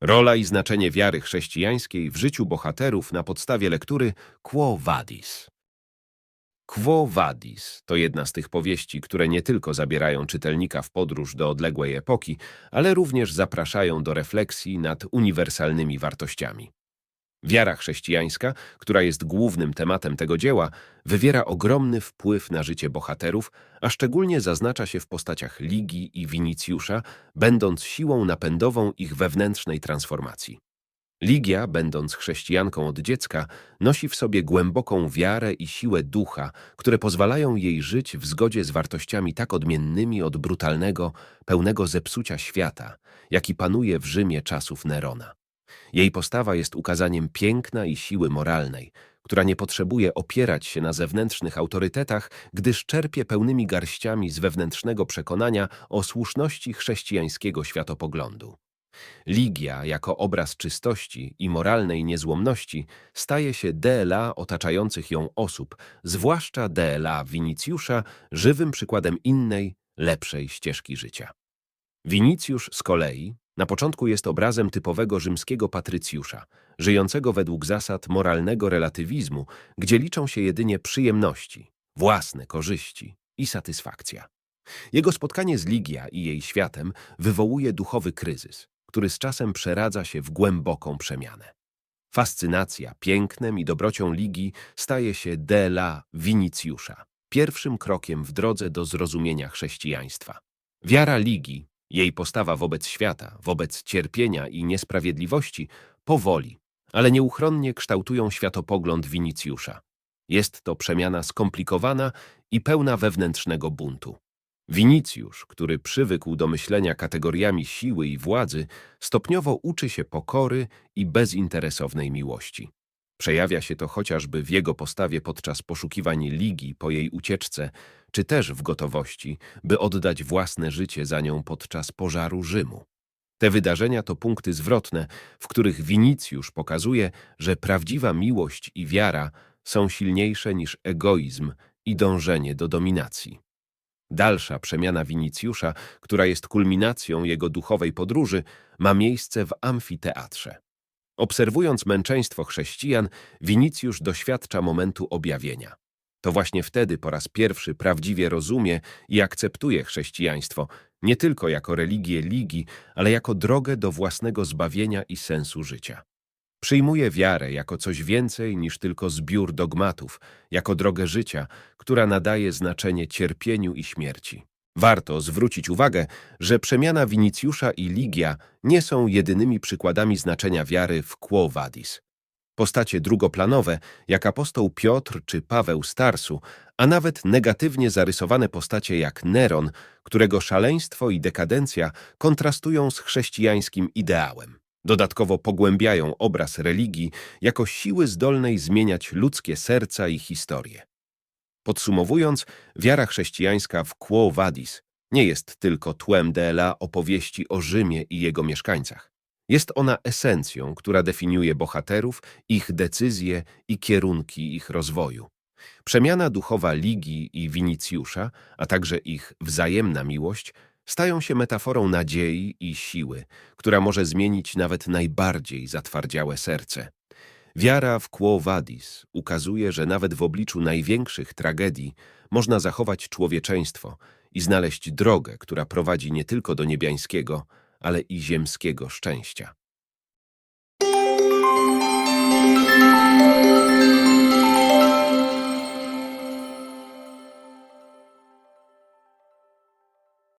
Rola i znaczenie wiary chrześcijańskiej w życiu bohaterów na podstawie lektury Quo Vadis. Quo Vadis to jedna z tych powieści, które nie tylko zabierają czytelnika w podróż do odległej epoki, ale również zapraszają do refleksji nad uniwersalnymi wartościami. Wiara chrześcijańska, która jest głównym tematem tego dzieła, wywiera ogromny wpływ na życie bohaterów, a szczególnie zaznacza się w postaciach Ligi i Winicjusza, będąc siłą napędową ich wewnętrznej transformacji. Ligia, będąc chrześcijanką od dziecka, nosi w sobie głęboką wiarę i siłę ducha, które pozwalają jej żyć w zgodzie z wartościami tak odmiennymi od brutalnego, pełnego zepsucia świata, jaki panuje w Rzymie czasów Nerona. Jej postawa jest ukazaniem piękna i siły moralnej, która nie potrzebuje opierać się na zewnętrznych autorytetach, gdyż czerpie pełnymi garściami z wewnętrznego przekonania o słuszności chrześcijańskiego światopoglądu. Ligia, jako obraz czystości i moralnej niezłomności, staje się DLA otaczających ją osób, zwłaszcza DLA Winicjusza, żywym przykładem innej, lepszej ścieżki życia. Winicjusz z kolei na początku jest obrazem typowego rzymskiego patrycjusza, żyjącego według zasad moralnego relatywizmu, gdzie liczą się jedynie przyjemności, własne korzyści i satysfakcja. Jego spotkanie z Ligia i jej światem wywołuje duchowy kryzys, który z czasem przeradza się w głęboką przemianę. Fascynacja pięknem i dobrocią Ligi staje się de la Winicjusza, pierwszym krokiem w drodze do zrozumienia chrześcijaństwa. Wiara Ligi, jej postawa wobec świata, wobec cierpienia i niesprawiedliwości, powoli, ale nieuchronnie kształtują światopogląd Winicjusza. Jest to przemiana skomplikowana i pełna wewnętrznego buntu. Winicjusz, który przywykł do myślenia kategoriami siły i władzy, stopniowo uczy się pokory i bezinteresownej miłości. Przejawia się to chociażby w jego postawie podczas poszukiwań Ligi po jej ucieczce, czy też w gotowości, by oddać własne życie za nią podczas pożaru Rzymu. Te wydarzenia to punkty zwrotne, w których Winicjusz pokazuje, że prawdziwa miłość i wiara są silniejsze niż egoizm i dążenie do dominacji. Dalsza przemiana Winicjusza, która jest kulminacją jego duchowej podróży, ma miejsce w amfiteatrze. Obserwując męczeństwo chrześcijan, Winicjusz doświadcza momentu objawienia. To właśnie wtedy po raz pierwszy prawdziwie rozumie i akceptuje chrześcijaństwo, nie tylko jako religię ligi, ale jako drogę do własnego zbawienia i sensu życia. Przyjmuje wiarę jako coś więcej niż tylko zbiór dogmatów, jako drogę życia, która nadaje znaczenie cierpieniu i śmierci. Warto zwrócić uwagę, że przemiana Winicjusza i Ligia nie są jedynymi przykładami znaczenia wiary w Quo Vadis. Postacie drugoplanowe, jak apostoł Piotr czy Paweł Starsu, a nawet negatywnie zarysowane postacie jak Neron, którego szaleństwo i dekadencja kontrastują z chrześcijańskim ideałem. Dodatkowo pogłębiają obraz religii jako siły zdolnej zmieniać ludzkie serca i historie. Podsumowując, wiara chrześcijańska w Quo Vadis nie jest tylko tłem DLA opowieści o Rzymie i jego mieszkańcach. Jest ona esencją, która definiuje bohaterów, ich decyzje i kierunki ich rozwoju. Przemiana duchowa Ligi i Winicjusza, a także ich wzajemna miłość, stają się metaforą nadziei i siły, która może zmienić nawet najbardziej zatwardziałe serce. Wiara w Quo Vadis ukazuje, że nawet w obliczu największych tragedii można zachować człowieczeństwo i znaleźć drogę, która prowadzi nie tylko do niebiańskiego, ale i ziemskiego szczęścia.